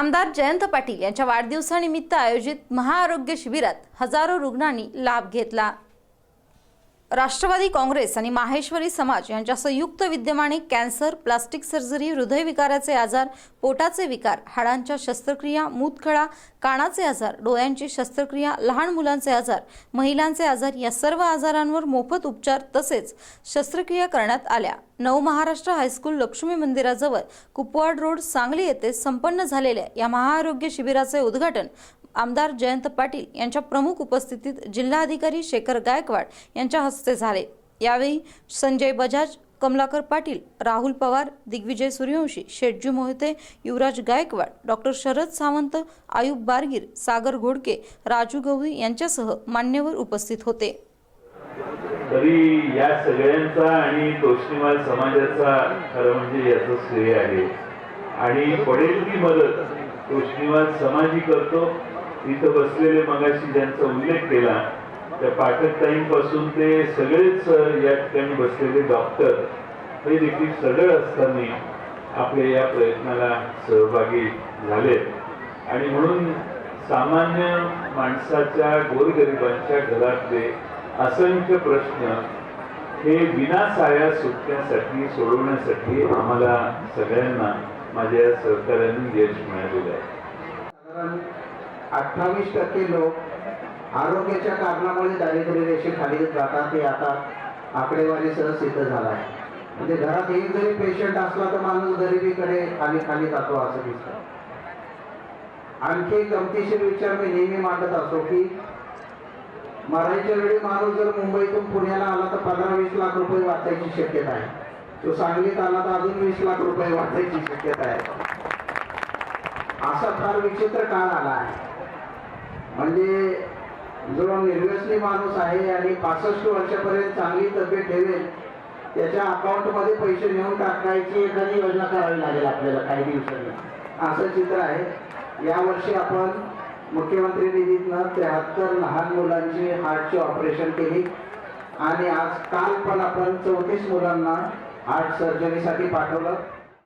आमदार जयंत पाटील यांच्या वाढदिवसानिमित्त आयोजित महाआरोग्य शिबिरात हजारो रुग्णांनी लाभ घेतला. राष्ट्रवादी काँग्रेस आणि माहेश्वरी समाज यांच्या संयुक्त विद्यमाने कॅन्सर प्लास्टिक सर्जरी हृदयविकाराचे आजार पोटाचे विकार हाडांच्या शस्त्रक्रिया मूतखळा कानाचे आजार डोळ्यांची शस्त्रक्रिया लहान मुलांचे आजार महिलांचे आजार या सर्व आजारांवर मोफत उपचार तसेच शस्त्रक्रिया करण्यात आल्या. नऊ महाराष्ट्र हायस्कूल लक्ष्मी मंदिराजवळ कुपवाड रोड सांगली येथे संपन्न झालेल्या या महाआरोग्य शिबिराचे उद्घाटन आमदार जयंत पाटील यांच्या प्रमुख उपस्थितीत जिल्हाधिकारी शेखर गायकवाड यांच्या हस्ते झाले. यावेळी संजय बजाज कमलाकर पाटील राहुल पवार दिग्विजय सूर्यवंशी शेटजी मोहिते युवराज गायकवाड डॉक्टर शरद सावंत आयुब बारगीर सागर घोडके राजू गवळी यांच्यासह मान्यवर उपस्थित होते. तरी या सगळ्यांचा आणि तोष्णीवाल समाजाचा खरं म्हणजे याचं श्रेय आहे. आणि पडेल ती मदत तोष्णीवाल समाजही करतो इथं बसलेले मगाशी ज्यांचा उल्लेख केला त्या पाठकताईंपासून ते सगळेच या ठिकाणी बसलेले डॉक्टर हे देखील सगळं असताना आपल्या या प्रयत्नाला सहभागी झालेत आणि म्हणून सामान्य माणसाच्या गोरगरिबांच्या घरातले असंख्य प्रश्न हे विनासाया सुटण्यासाठी सोडवण्यासाठी आम्हाला सगळ्यांना माझ्या सहकार्याने यश मिळालेलं आहे. अठ्ठावीस टक्के लोक आरोग्याच्या कारणामुळे दारिद्र्य रेषेखाली जातात हे आता आकडेवारीसह सिद्ध झाला आहे म्हणजे घरात एक जरी पेशंट असला तर माणूस गरिबीकडे खाली खाली जातो असं दिसतं. आणखी गमतीशीर विचार मी नेहमी मांडत असतो की मरायच्या वेळी माणूस जर मुंबईतून पुण्याला आला तर पंधरा वीस लाख रुपये वाचायची शक्यता आहे. तो सांगलीत आला तर अजून वीस लाख रुपये वाचायची शक्यता आहे. असा फार विचित्र काळ आला आहे. म्हणजे जो निर्व्यसनी माणूस आहे आणि पासष्ट वर्षापर्यंत चांगली तब्येत ठेवेल त्याच्या अकाउंटमध्ये पैसे नेऊन टाकायची एखादी योजना करावी लागेल आपल्याला काही दिवसांनी. असं चित्र आहे. यावर्षी आपण मुख्यमंत्री निधीतनं त्र्याहत्तर लहान मुलांची हार्टची ऑपरेशन केली. आणि आज काल पण आपण चौतीस मुलांना हार्ट सर्जरीसाठी पाठवलं.